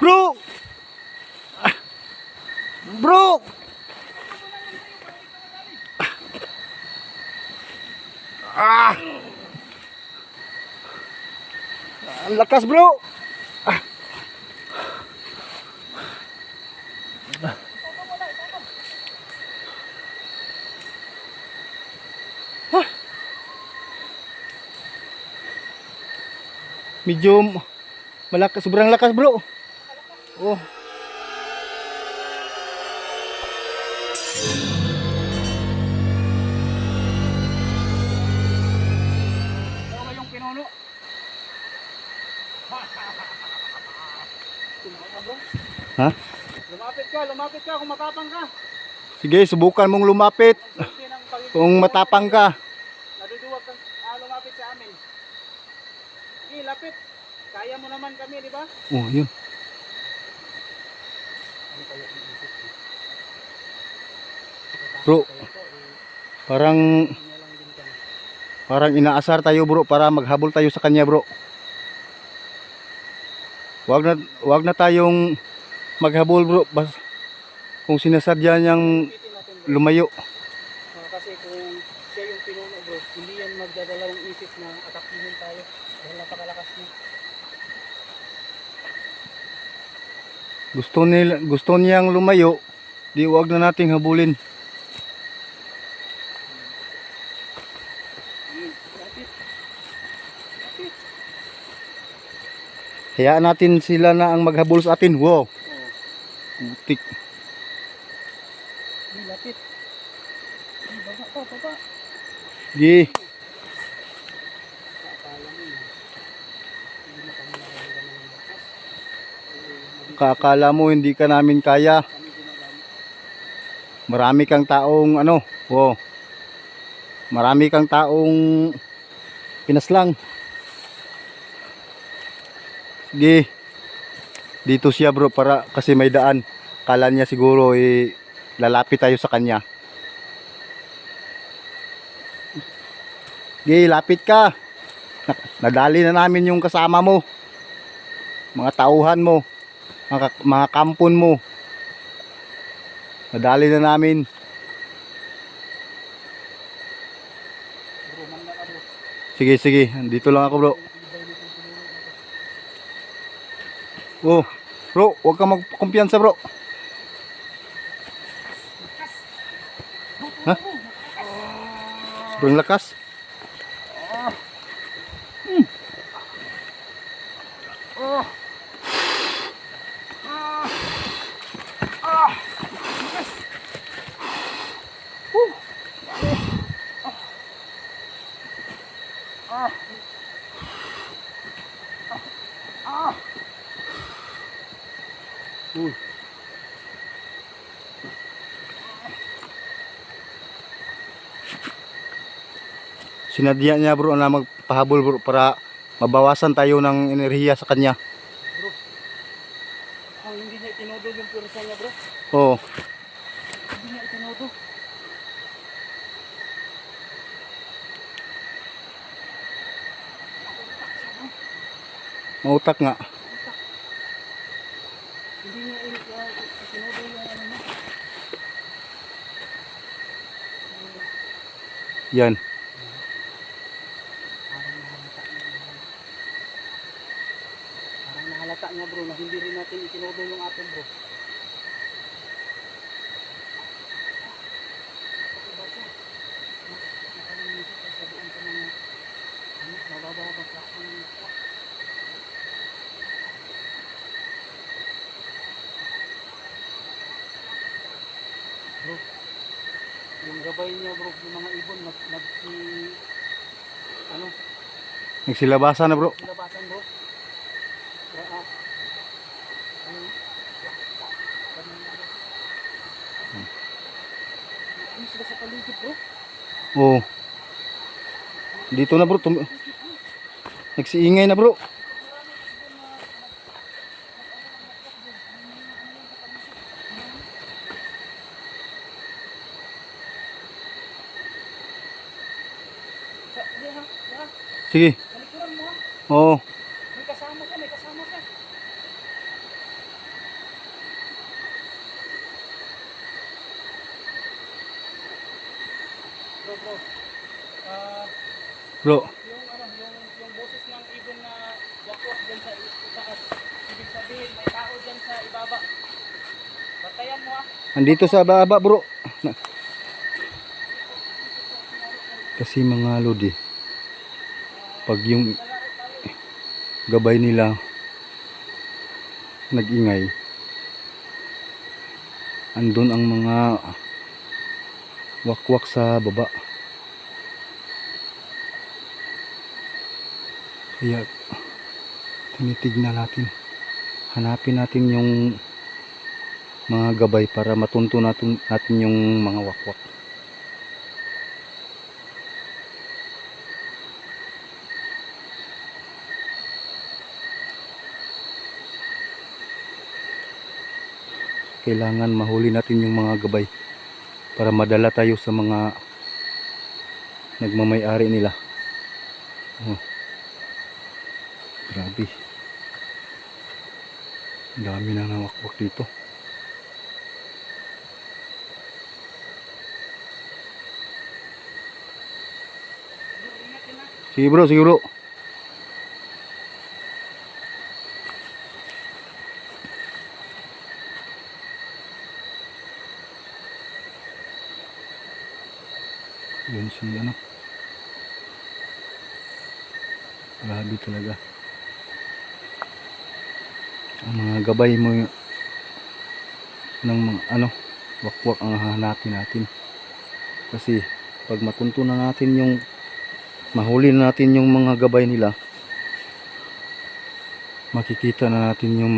Bro! Bro! Ah! Ang lakas bro! Medyo malakas, sobrang lakas bro. Oh. Ha? Lumapit ka, lumapit ka kung matapang ka. Sige, subukan mong lumapit kung matapang ka. Naduduwag kang ah, lumapit sa amin. Sige, lapit. Kaya mo naman kami, di ba? Oh, yun. Bro, parang parang inaasar tayo bro para maghabol tayo sa kanya bro. Wag na wag na tayong maghabol bro bas kung sinasadya niyang lumayo. Ah, kasi kung siya yung pinuno bro, hindi yan magdadala ng isip na atakihin tayo. Dahil napakalakas niya. Gusto nila gusto niyang lumayo, di wag na nating habulin. Hayaan natin sila na ang maghabol sa atin. Wow, putik. lapit. Baba pa, baba. Gi. Akala mo yun. Hindi na kami nakaramdaman ng lakas. Kakala mo hindi ka namin kaya. Marami kang taong ano, wow. Marami kang taong pinaslang. Sige. Dito siya bro para kasi may daan. Kala niya siguro eh lalapit tayo sa kanya. Sige, lapit ka. Na- Nadali na namin yung kasama mo. Mga tauhan mo. Mga, mga kampon mo. Nadali na namin. Sige, sige. Dito lang ako, bro. Oh, bro, huwag kang magkumpiyansa, bro. Ha? Sobrang lakas. Sinadya niya bro na magpahabol bro para mabawasan tayo ng enerhiya sa kanya. Ang hindi niya itinudo yung pursa niya bro. Oh, Hindi niya itinudo. mautak nga. Hindi niya uh, itinudo yung ano. Yan. Parang nahalata niya. Parang nahalata niya bro na hindi rin natin itinudo yung atin bro. Diba siya? Mas nakalimutan ka sa doon sa mga ano, mabababa ang nakwa. Bro, yung gabay niya bro, yung mga ibon, nag, nag si, ano, Nagsilabasan na bro. Silabasan bro. Kaya, ah, ano, bro. Ano sila sa paligid bro? Oh. Dito na bro. Tum- Nagsiingay na bro. Sa, di ha, di ha, Sige. ha. Oh. May kasama ka, may kasama. Sama ka. Bro, bro. Ah, Bro, yung ano, yung yung boses ng ibon na wakwak dyan sa itaas. Ibig sabihin, may tao dyan sa ibaba. Batayan mo ah. andito sa baba bro. Kasi mga lodi, pag yung gabay nila nag-ingay, andun ang mga wakwak sa baba. Kaya tinitignan natin. Hanapin natin yung mga gabay para matunto natin, natin yung mga wakwak. Kailangan mahuli natin yung mga gabay para madala tayo sa mga nagmamay-ari nila. Oh. Grabe. Dami na nawakwak dito. Sige bro, sige bro. Yun si ano. Grabe talaga. Ang mga gabay mo ng mga ano, wakwak ang hahanapin natin. Kasi pag matunto na natin yung mahuli na natin yung mga gabay nila makikita na natin yung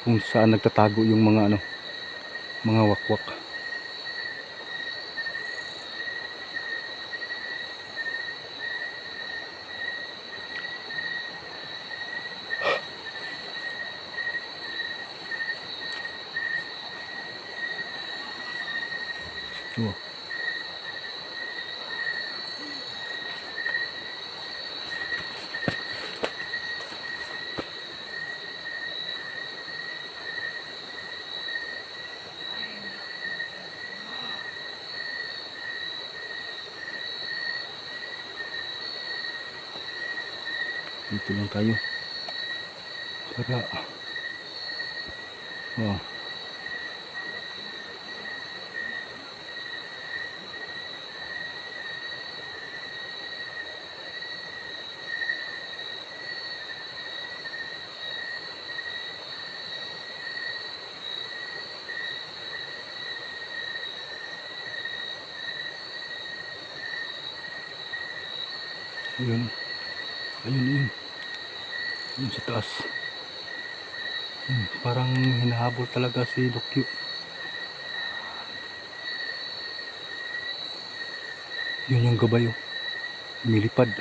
kung saan nagtatago yung mga ano mga wakwak Ito. dito lang tayo para oh Ayun. Ayun, ayun. Ayun sa taas. Ayun, parang hinahabol talaga si Dokyo. Yun yung gabay oh. Milipad.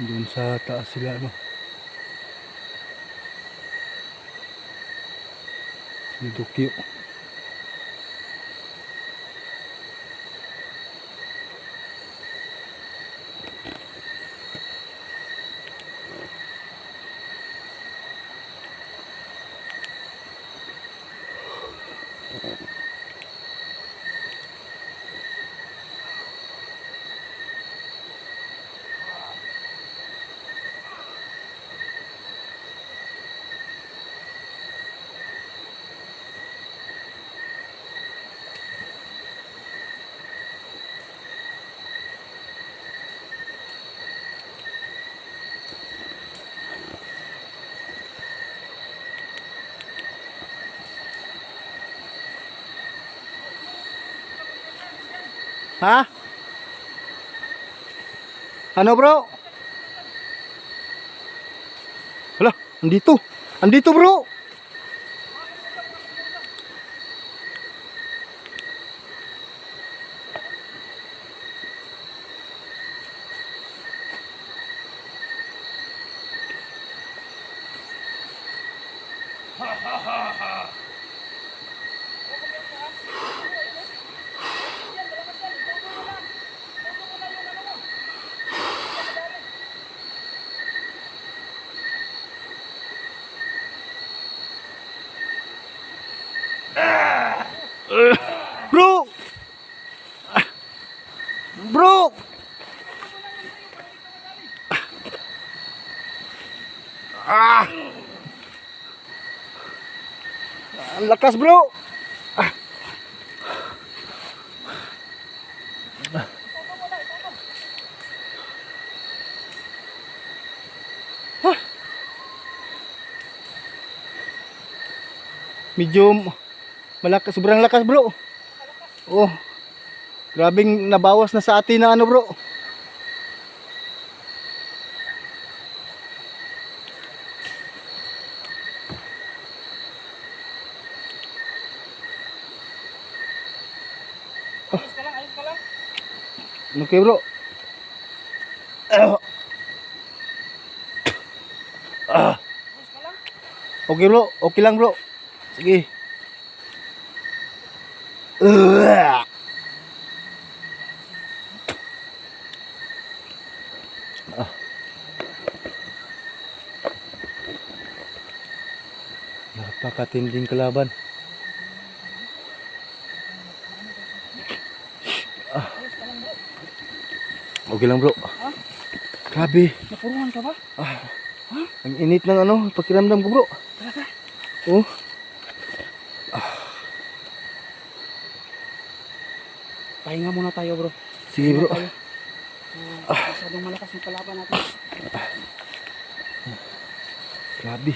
Doon sa taas sila ano. Si Dokyo. Ha? Ano bro? Hala, andito. Andito bro. Bro! Ah! Ang lakas bro! Ah. Ah. Medyo malakas, sobrang lakas bro. Oh. Grabing nabawas na sa atin na ano bro. Ayos ka lang, ayos ka lang. Okay bro. Ah. Ah. Ayos ka lang. Okay bro, okay lang bro. Sige. Ugh. Ah. Napakatinding kalaban. Ah. Ayos ka lang bro. Okay lang bro. Ha? Grabe. Napuruhan ka ba? Ang init ng ano, pakiramdam ko bro. Talaga? Oh. Pahinga muna tayo bro. Sige bro. Tayo. Ah, masyadong malakas yung kalaban natin. Grabe.